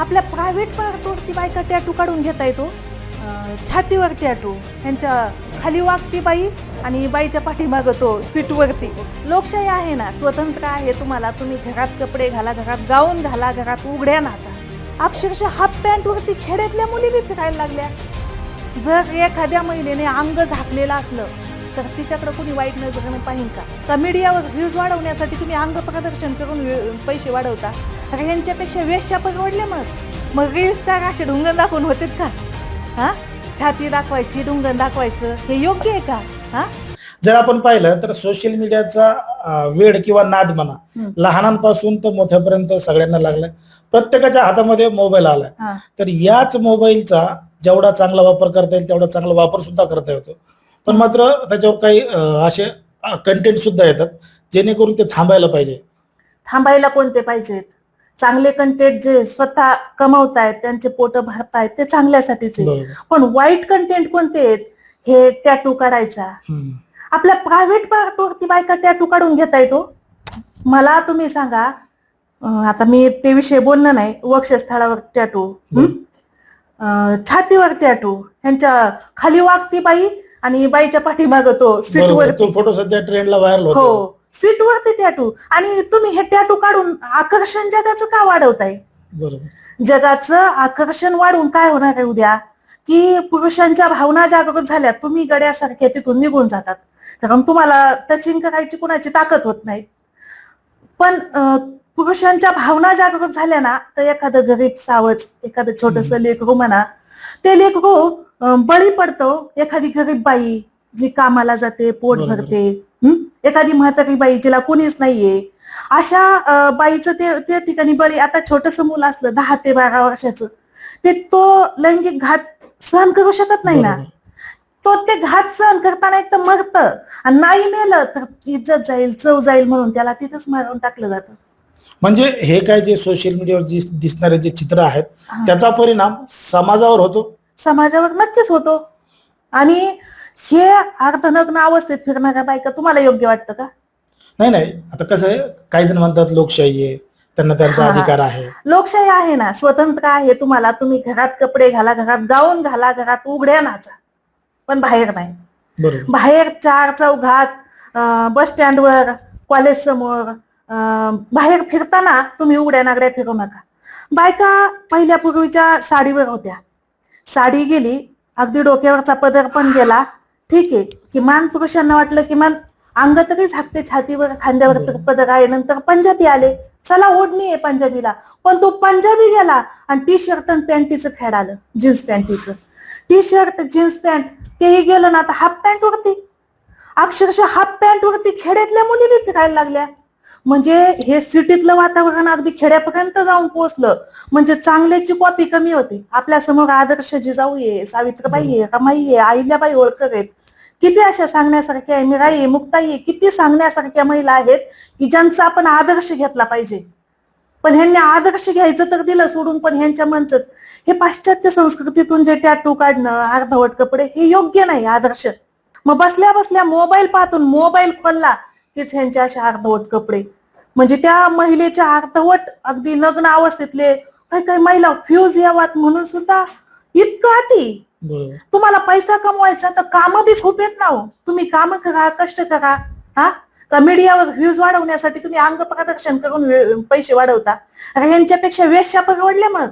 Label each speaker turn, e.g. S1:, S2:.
S1: आपल्या प्रायव्हेट पार्टवरती बायका टॅटू काढून घेता येतो छातीवर टॅटू ह्यांच्या खाली वागती बाई आणि बाईच्या पाठीमागं तो सीटवरती लोकशाही आहे ना स्वतंत्र आहे तुम्हाला. तुम्ही घरात कपडे घाला घरात गाऊन घाला घरात उघड्या नाचा. अक्षरशः हाफ पॅन्टवरती खेड्यातल्या मुली बी फिरायला लागल्या. जर एखाद्या महिलेने अंग झाकलेलं असलं तर तिच्याकडे कोणी वाईट नजरेने पाहिन का? का मीडियावर व्ह्यूज वाढवण्यासाठी तुम्ही अंग प्रदर्शन करून पैसे वाढवता? तर ह्यांच्यापेक्षा वेश्या परवडले मग. मग रील स्टार असे ढुंगण दाखवून होते का? हा? छाती दाखवायची ढुंगण दाखवायचं हे योग्य आहे का? हा?
S2: जर आपण पाहिलं तर सोशल मीडियाचा वेड किंवा नाद म्हणा. लहानांपासून तर मोठ्यापर्यंत सगळ्यांना लागलाय. प्रत्येकाच्या हातामध्ये मोबाईल आलाय. तर याच मोबाईलचा जेवढा चांगला वापर करता येईल तेवढा चांगला वापर सुद्धा करता येतो. पण मात्र त्याच्यावर काही असे कंटेंट सुद्धा येतात जेणेकरून ते थांबायला पाहिजे.
S1: थांबायला कोणते पाहिजेत? चांगले कंटेंट जे स्वतः कमवतायत त्यांचे पोट भरतायत ते चांगल्यासाठीच आहे.
S2: बरोबर.
S1: पण वाईट कंटेंट कोणते आहेत? हे टॅटू काढायचा. आपल्या प्रायव्हेट पार्टवरती बायका टॅटू काढून घेता येतो मला तुम्ही सांगा आता मी ते विषय बोलणं नाही वक्षस्थळावर टॅटू हं? छातीवर टॅटू ह्यांच्या खाली वागती बाई आणि बाईच्या पाठीमाग तो
S2: बरोबर
S1: सीटवरती
S2: तो फोटो सध्या ट्रेंडला व्हायरल होतो
S1: हो सीटवरती टॅटू आणि तुम्ही हे टॅटू काढून आकर्षण जगाचं का वाढवताय?
S2: बरोबर.
S1: जगाचं आकर्षण वाढून काय होणार आहे उद्या? की पुरुषांच्या भावना जागृत झाल्या तुम्ही गड्यासारख्या तिथून निघून जातात. कारण तुम्हाला टचिंग करायची कुणाची ताकद होत नाही. पण अं, पुरुषांच्या भावना जागृत झाल्या ना तर एखादं गरीब सावच एखादं छोटस लेकरू म्हणा ते लेकरू बळी पडतो एखादी गरीब बाई जी कामाला जाते पोट. भरते? एखादी म्हातारी बाई जिला कोणीच नाहीये अशा बाईचं ते त्या ठिकाणी बळी आता छोटस मुलं असलं दहा ते बारा वर्षाचं ते तो लैंगिक घात सहन करू शकत नाही ना. तो ते घात सहन करताना एक तर मरत आणि नाही मेलं तर इज्जत जाईल चव जाईल म्हणून त्याला तिथंच मारून टाकलं जातं
S2: म्हणजे हे काय जे सोशल मीडियावर दिसणारे जे चित्र आहेत. त्याचा परिणाम समाजावर होतो
S1: समाजावर नक्कीच होतो. आणि हे अर्धनग्न अवस्थेत फिरणाऱ्या बायका तुम्हाला योग्य वाटतं का?
S2: नाही नाही. आता कसं आहे काही जण म्हणतात लोकशाही आहे. त्यांना त्यांचा
S1: हा.
S2: अधिकार आहे.
S1: लोकशाही आहे ना. स्वतंत्र आहे तुम्हाला. तुम्ही घरात कपडे घाला घरात गाऊन घाला घरात उघड्या नाचा. पण बाहेर नाही.
S2: बरोबर.
S1: बाहेर चार चौघात बस स्टँडवर कॉलेज समोर अं, बाहेर फिरताना तुम्ही उघड्या नागड्या फिरू नका. बायका पहिल्या पूर्वीच्या साडीवर होत्या. साडी गेली अगदी डोक्यावरचा पदर पण गेला. ठीक आहे किमान पुरुषांना वाटलं किमान अंग तरी झाकते छातीवर खांद्यावर तर पदर आहे नंतर पंजाबी आले. चला ओढणी आहे पंजाबीला. पण तो पंजाबी गेला आणि टी शर्ट आणि पॅन्टीचं फॅड आलं जीन्स पॅन्टीचं. टी शर्ट जीन्स पॅन्ट तेही गेलं ना आता हाफ पॅन्ट वरती. अक्षरशः हाफ पॅन्ट वरती खेड्यातल्या मुली बी फिरायला लागल्या. म्हणजे हे सिटीतलं वातावरण अगदी खेड्यापर्यंत जाऊन पोहोचलं. म्हणजे चांगल्याची कॉपी कमी होती. आपल्यासमोर आदर्श जिजाऊ आहे सावित्रीबाई आहे रमाई आहे अहिल्याबाई होळकर आहेत. किती अशा सांगण्यासारख्या आहे? मिराई आहे मुक्ताई आहे किती सांगण्यासारख्या महिला आहेत की ज्यांचा आपण आदर्श घेतला पाहिजे? पण ह्यांनी आदर्श घ्यायचं तर दिलं सोडून पण ह्यांच्या मनच हे पाश्चात्य संस्कृतीतून जे टॅटू काढणं अर्धवट कपडे हे योग्य नाही आदर्श. मग बसल्या बसल्या मोबाईल पाहतून मोबाईल खोलला. कीच ह्यांच्या अशा अर्धवट कपडे. म्हणजे त्या महिलेच्या अर्धवट अगदी नग्न अवस्थेतले काही काही महिला फ्यूज यावात म्हणून सुद्धा इतकं अति तुम्हाला पैसा कमवायचा तर काम बी खूप येत ना हो. तुम्ही काम करा कष्ट करा हा? का मीडियावर व्ह्यूज वाढवण्यासाठी तुम्ही अंग प्रदर्शन करून पैसे वाढवता? यांच्यापेक्षा वेश्या परवडल्या मग.